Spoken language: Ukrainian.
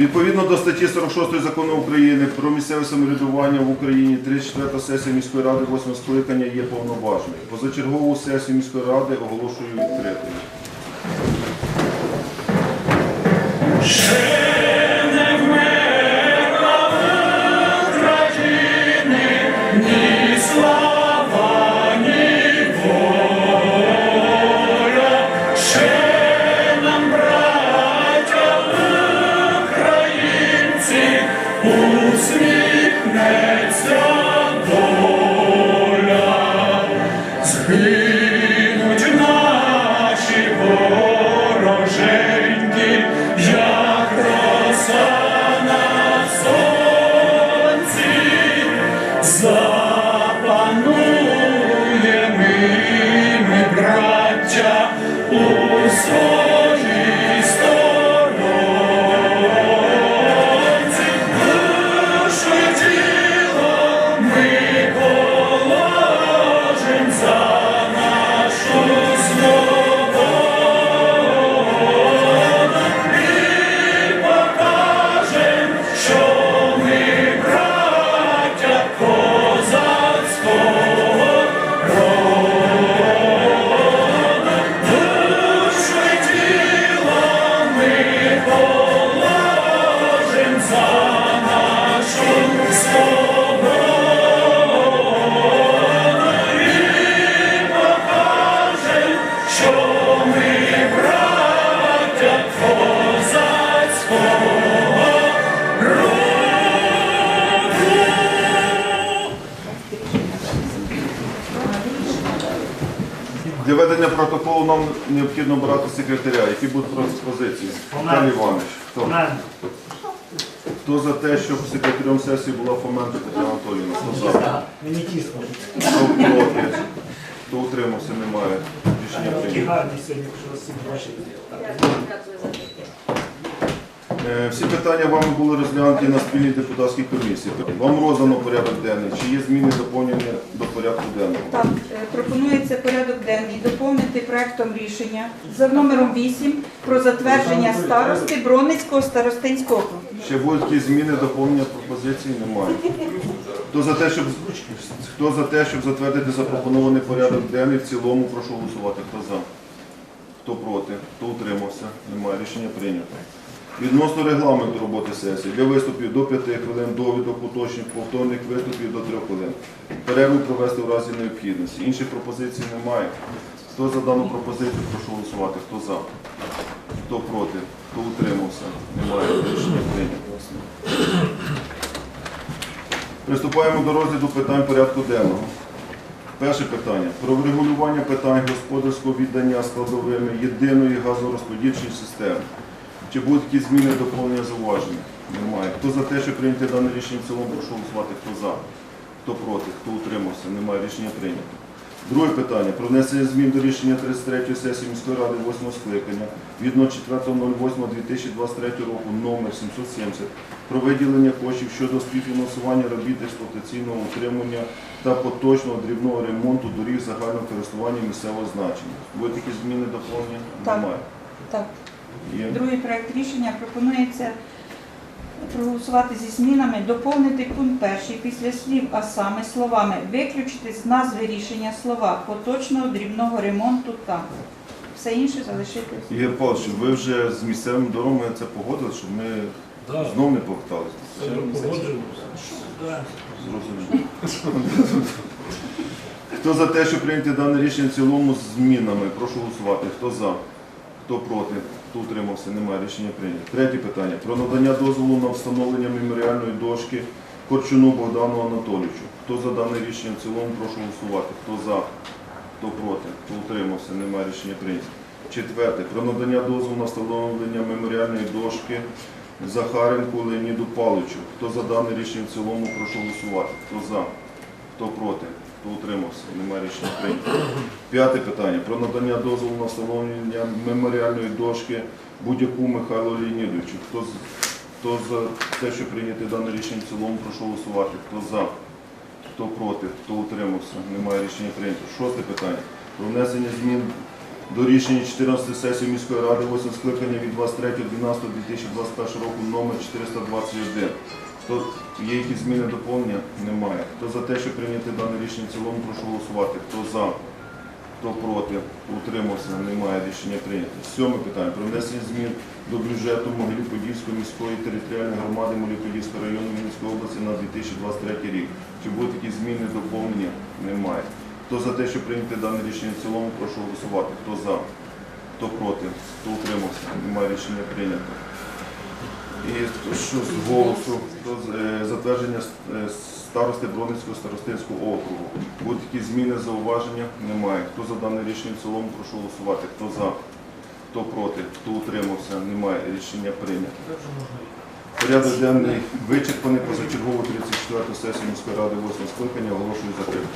Відповідно до статті 46 закону України про місцеве самоврядування в Україні 34 сесія міської ради 8 скликання є повноважною. Позачергову сесію міської ради оголошую відкритою. Згинуть Для ведення протоколу нам необхідно обрати секретаря. Які будуть пропозиції? Віталій Іванович. Хто? Хто за те, щоб секретарем сесії була Фоменко Тетяна? Хто за? Мені тісно. Хто проти? Хто утримався? Немає. Гарні сьогодні, що вас всіх бачити. Е, Всі питання вами були розглянуті на спільній депутатській комісії. Вам роздано порядок денний. Чи є зміни доповнення до порядку денного? Так, е, пропонується порядок денний доповнити проектом рішення за номером 8 про затвердження старости Броницького старостинського округу. Ще будуть якісь зміни, доповнення пропозицій? Немає. Хто за те, щоб хто за те, щоб затвердити запропонований порядок денний в цілому, прошу голосувати. Хто за? Хто проти? Хто утримався? Немає. Рішення прийнято. Відносно регламенту роботи сесії для виступів до 5 хвилин, довідок, уточнень, повторних виступів до 3 хвилин. Перерву провести в разі необхідності. Інших пропозицій немає. Хто за дану пропозицію, прошу голосувати. Хто за? Хто проти? Хто утримався? Немає. Рішення прийнято. Приступаємо до розгляду питань порядку денного. Перше питання. Про врегулювання питань господарського віддання складовими єдиної газорозподільчої системи. Чи будуть якісь зміни доповнення зауваження? Немає. Хто за те, щоб прийняти дане рішення в цілому, прошу голосувати. Хто за? Хто проти? Хто утримався? Немає. Рішення прийнято. Друге питання. Про внесення змін до рішення 33 сесії міської ради 8 скликання від 04.08.2023 року номер 770 про виділення коштів щодо співфінансування робіт експлуатаційного утримання та поточного дрібного ремонту доріг загального користування місцевого значення. Будуть якісь зміни доповнення? Так. Немає. Так, Є. другий проект рішення пропонується проголосувати зі змінами, доповнити пункт перший після слів, а саме словами виключити з назви рішення слова поточного дрібного ремонту та все інше залишити. Ігор Павлович, ви вже з місцевими дорогами це погодили, щоб ми Да. знов не поверталися? Погоджуємося. Да. Зрозуміло. Хто за те, щоб прийняти дане рішення в цілому з змінами? Прошу голосувати. Хто за? Хто проти? Хто утримався? Немає. Рішення прийнято. Третє питання. Про надання дозволу на встановлення меморіальної дошки Корчуну Богдану Анатолійовичу. Хто за дане рішення в цілому? Прошу голосувати. Хто за? Хто проти? Хто утримався? Немає. Рішення прийнято. Четверте. Про надання дозволу на встановлення меморіальної дошки Захаренку Леоніду Павловичу. Хто за дане рішення в цілому? Прошу голосувати. Хто за? Хто проти? Хто утримався? Немає рішення прийнято. П'яте питання. Про надання дозволу на встановлення меморіальної дошки будь-яку Михайлу Леонідовичу. Хто, хто за те, що прийняти дане рішення в цілому, прошу голосувати. Хто за? Хто проти? Хто утримався? Немає рішення прийнято. Шосте питання. Про внесення змін до рішення 14 сесії міської ради 8 скликання від 23.12.2021 року номер 421. Хто є якісь зміни доповнення? Немає. Хто за те, щоб прийняти дане рішення в цілому, прошу голосувати. Хто за? Хто проти? Утримався? Немає. Рішення прийнято. Сьоме питання. Про внесення змін до бюджету Могилів-Подільської міської територіальної громади Могилів-Подільського району Вінницької області на 2023 рік. Чи будуть якісь зміни доповнення? Немає. Хто за те, щоб прийняти дане рішення в цілому, прошу голосувати. Хто за? Хто проти? Хто утримався? Немає рішення прийнято. І що з голосу, хто е, затвердження е, старости Бродницького старостинського округу. Будуть якісь зміни, зауваження? Немає. Хто за дане рішення в цілому, прошу голосувати. Хто за? Хто проти? Хто утримався? Немає. Рішення прийнято. Порядок денний вичерпаний позачергову 34 сесію міської ради 8 скликання оголошую закритим.